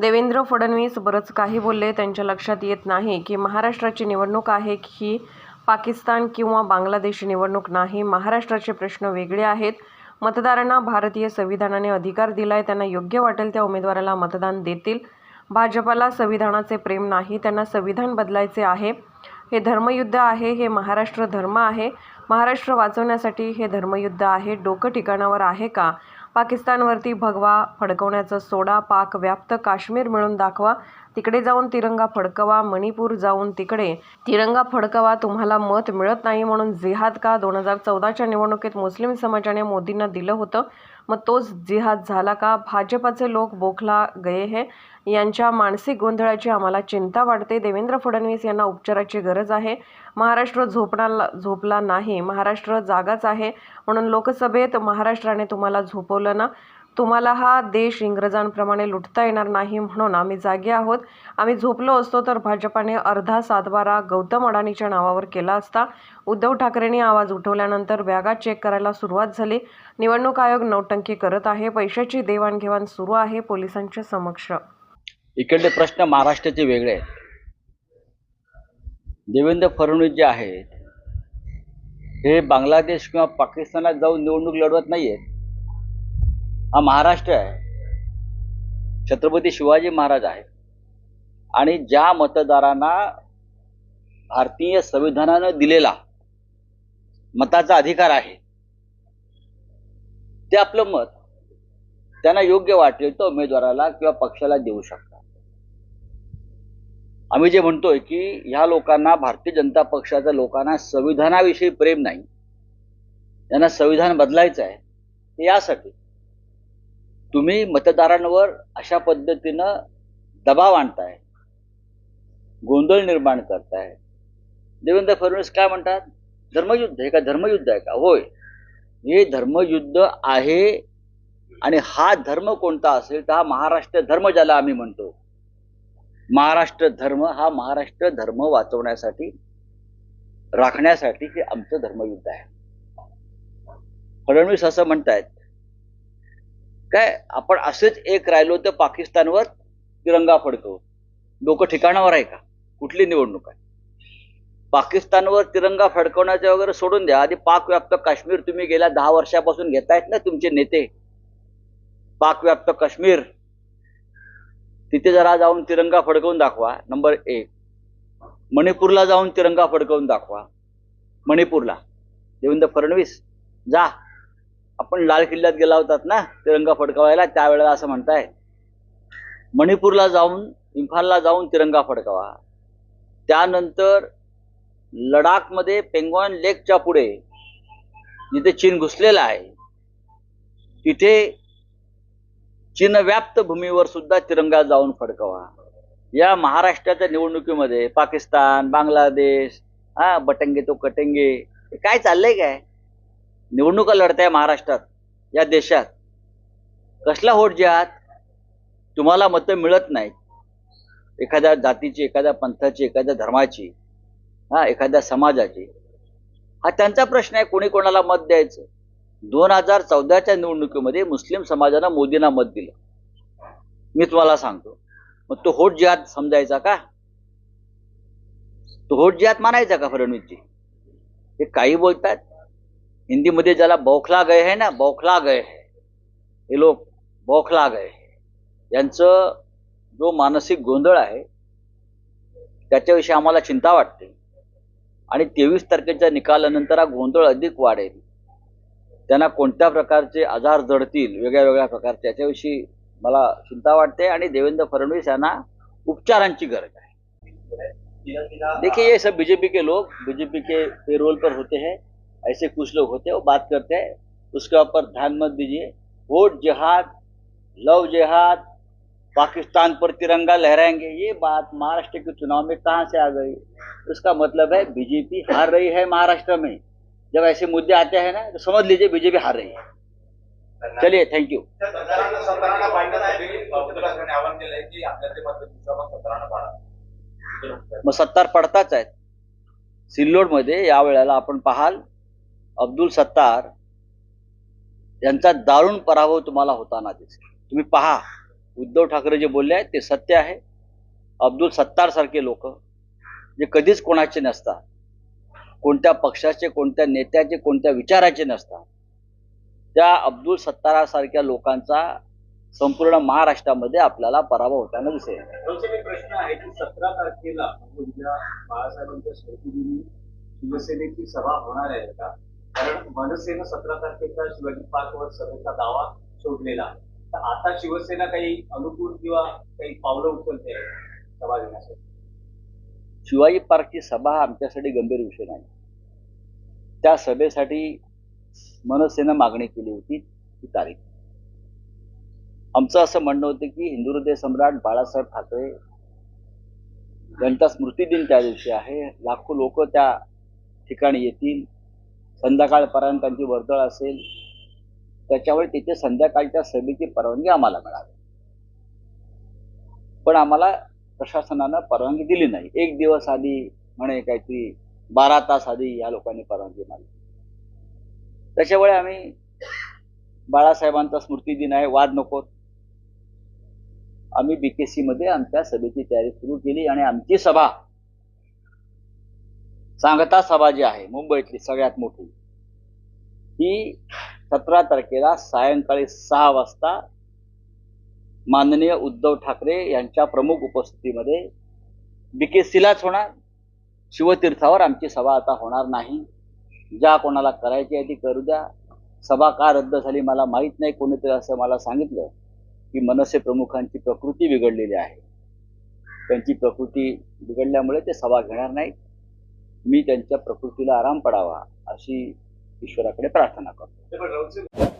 देवेंद्र फडणवीस बरंच काही बोलले त्यांच्या लक्षात येत नाही की महाराष्ट्राची निवडणूक आहे ही पाकिस्तान किंवा बांगलादेशी निवडणूक नाही. महाराष्ट्राचे प्रश्न वेगळे आहेत. मतदारांना भारतीय संविधानाने अधिकार दिलाय त्यांना योग्य वाटेल त्या उमेदवाराला मतदान देतील. भाजपाला संविधानाचे प्रेम नाही त्यांना संविधान बदलायचे आहे. हे धर्मयुद्ध आहे हे महाराष्ट्र धर्म आहे. महाराष्ट्र वाचवण्यासाठी हे धर्मयुद्ध आहे. डोकं ठिकाणावर आहे का? पाकिस्तानवरती भगवा फडकवण्याचं सोडा पाक व्याप्त काश्मीर मिळून दाखवा. तिकडे जाऊन तिरंगा फडकवा मणिपूर जाऊन तिकडे. तिरंगा फडकवा तुम्हाला मत मिळत नाही म्हणून जिहाद का? दोन हजार चौदाच्या निवडणुकीत मुस्लिम समाजाने मोदींना दिलं होतं. मग तोच जिहाद झाला का? भाजपाचे लोक बोखला गये हे. यांच्या मानसिक गोंधळाची आम्हाला चिंता वाटते. देवेंद्र फडणवीस यांना उपचाराची गरज आहे. महाराष्ट्र झोपणाला झोपला नाही. महाराष्ट्र जागाच आहे. म्हणून लोकसभेत महाराष्ट्राने तुम्हाला झोपवलं ना? तुम्हाला हा देश इंग्रजांप्रमाणे लुटता येणार नाही म्हणून आम्ही जागे आहोत. आम्ही झोपलो असतो तर भाजपाने अर्धा सातबारा गौतम अडाणीच्या नावावर केला असता. उद्धव ठाकरेंनी आवाज उठवल्यानंतर बॅगा चेक करायला सुरुवात झाली. निवडणूक आयोग नौटंकी करत आहे. पैशाची देवाणघेवाण सुरू आहे पोलिसांच्या समक्ष. इकडले प्रश्न महाराष्ट्राचे वेगळे आहेत. देवेंद्र फडणवीस जे आहेत हे बांगलादेश किंवा पाकिस्तानात जाऊन निवडणूक लढवत नाही आहेत हा महाराष्ट्र आहे. छत्रपती शिवाजी महाराज आहे आणि ज्या मतदारांना भारतीय संविधानानं दिलेला मताचा अधिकार आहे ते आपलं मत त्यांना योग्य वाटेल तर उमेदवाराला किंवा पक्षाला देऊ शकतात. आम्ही जे म्हणतोय की ह्या लोकांना भारतीय जनता पक्षाच्या लोकांना संविधानाविषयी प्रेम नाही. त्यांना संविधान बदलायचं आहे. ते यासाठी तुम्ही मतदारांवर अशा पद्धतीनं दबाव आणताय. गोंधळ निर्माण करताय. देवेंद्र फडणवीस काय म्हणतात? धर्मयुद्ध हे का धर्मयुद्ध आहे का? होय. हे धर्मयुद्ध आहे आणि हा धर्म कोणता असेल तर हा महाराष्ट्र धर्म ज्याला आम्ही म्हणतो. महाराष्ट्र धर्म हा महाराष्ट्र धर्म वाचवण्यासाठी राखण्यासाठी हे आमचं धर्मयुद्ध आहे. फडणवीस असं म्हणतायत काय? आपण असेच एक राहिलो तर पाकिस्तानवर तिरंगा फडकवू लोक ठिकाणावर आहे का? कुठली निवडणूक आहे? पाकिस्तानवर तिरंगा फडकवण्याचं वगैरे सोडून द्या. आधी पाकव्याप्त काश्मीर तुम्ही गेल्या दहा वर्षापासून घेतायत ना तुमचे नेते. पाकव्याप्त काश्मीर. तिथे जरा जाऊन तिरंगा फडकवून दाखवा. नंबर एक. मणिपूरला जाऊन तिरंगा फडकवून दाखवा. मणिपूरला. देवेंद्र फडणवीस जा. आपण लाल किल्ल्यात गेला होतात ना तिरंगा फडकावायला त्यावेळेला असं म्हणताय मणिपूरला जाऊन इम्फालला जाऊन तिरंगा फडकावा. त्यानंतर लडाखमध्ये पेंगॉन लेकच्या पुढे जिथे चीन घुसलेला आहे तिथे चीन व्याप्त भूमीवर सुद्धा तिरंगा जाऊन फडकावा. या महाराष्ट्राच्या निवडणुकीमध्ये पाकिस्तान बांगलादेश हा बटंगे तो कटंगे हे काय चाललंय काय? निवडणुका लढताय महाराष्ट्रात या देशात. कसला होट जे आहात तुम्हाला मतं मिळत नाहीत. एखाद्या जातीची एखाद्या पंथाची एखाद्या धर्माची हा एखाद्या समाजाची. हा त्यांचा प्रश्न आहे कोणी कोणाला मत द्यायचं? दोन हजार चौदाच्या निवडणुकीमध्ये मुस्लिम समाजानं मोदींना मत दिलं. मी तुम्हाला सांगतो. मग तो होट जिहाद समजायचा का? तो होट जिहाद मानायचा का फडणवीसजी? हे काही बोलतात. हिंदीमध्ये ज्याला बौखला गए है ना बौखला गए है. हे लोक बौखला गए यांचं जो मानसिक गोंधळ आहे त्याच्याविषयी आम्हाला चिंता वाटते. आणि तेवीस तारखेच्या निकालानंतर हा गोंधळ अधिक वाढेल. त्यांना कोणत्या प्रकारचे आजार जडतील वेगळ्या वेगळ्या प्रकारचे याच्याविषयी मला चिंता वाटते. आणि देवेंद्र फडणवीस यांना उपचारांची गरज आहे. देखिए ये सब बीजेपी के लोग बीजेपी के पेरोल पर होते हैं. ऐसे कुछ लोग होते हैं वो बात करते हैं। उसके ऊपर ध्यान मत दीजिए। वोट जिहाद लव जिहाद पाकिस्तान पर तिरंगा लहराएंगे। ये बात महाराष्ट्र के चुनाव में कहाँ से आ गई? उसका मतलब है बीजेपी हार रही है महाराष्ट्र में। जब ऐसे मुद्दे आते हैं ना तो समझ लीजिए बीजेपी हार रही है। चलिए थँक्यू सतरानं सतरानं पाडण्यासाठी उद्धव आवाहन केलंय की आपल्या ते मत सतरानं पाडा। मग सत्तार पडताच आहेत. सिल्लोडमध्ये या वेळेला आपण पाहाल अब्दुल सत्तार यांचा दारुण पराभव तुम्हाला होताना दिसेल. तुम्ही पहा उद्धव ठाकरे जे बोलले आहेत ते सत्य आहे. अब्दुल सत्तार सारखे लोक जे कधीच कोणाचे नसतात कोणत्या पक्षाचे कोणत्या नेत्याचे कोणत्या विचाराचे नसतात त्या अब्दुल सत्तारासारख्या लोकांचा संपूर्ण महाराष्ट्रामध्ये आपल्याला पराभव होताना दिसेल. प्रश्न आहे की सतरा तारखेला म्हणजे बाळासाहेबांच्या शिवसेनेची सभा होणार आहे का? कारण मनसेनं सतरा तारखेचा शिवाजी पार्कवर सभेचा दावा सोडलेला. तर आता शिवसेना काही अनुकूल किंवा काही पावलं उचलते सभा घेण्यासाठी शिवाजी पार्कची सभा आमच्यासाठी गंभीर विषय नाही. त्या सभेसाठी मनसेनं मागणी केली होती ती तारीख. आमचं असं म्हणणं होतं की हिंदू हृदय सम्राट बाळासाहेब ठाकरे यांचा स्मृतिदिन त्या दिवशी आहे. लाखो लोक त्या ठिकाणी येतील. संध्याकाळपर्यंत त्यांची वर्दळ असेल त्याच्यामुळे तिथे संध्याकाळच्या सभेची परवानगी आम्हाला मिळाली. पण आम्हाला प्रशासनानं परवानगी दिली नाही. एक दिवस आधी म्हणे काहीतरी बारा तास आधी या लोकांनी परवानगी मागली त्याच्यामुळे आम्ही बाळासाहेबांचा स्मृती दिन आहे वाद नकोत आम्ही बीकेसी मध्ये आमच्या सभेची तयारी सुरू केली आणि आमची सभा सांगता सभा जी आहे मुंबईतली सगळ्यात मोठी. ही सतरा तारखेला सायंकाळी सहा वाजता माननीय उद्धव ठाकरे यांच्या प्रमुख उपस्थितीमध्ये बीकेसीलाच होणार. शिवतीर्थावर आमची सभा आता होणार नाही. ज्या कोणाला करायची आहे ती करू द्या. सभा का रद्द झाली मला माहीत नाही. कोणीतरी असं मला सांगितलं की मनसे प्रमुखांची प्रकृती बिघडलेली आहे. त्यांची प्रकृती बिघडल्यामुळे ते सभा घेणार नाहीत. मी त्यांच्या प्रकृतीला आराम पडावा अशी ईश्वराकडे प्रार्थना करतो.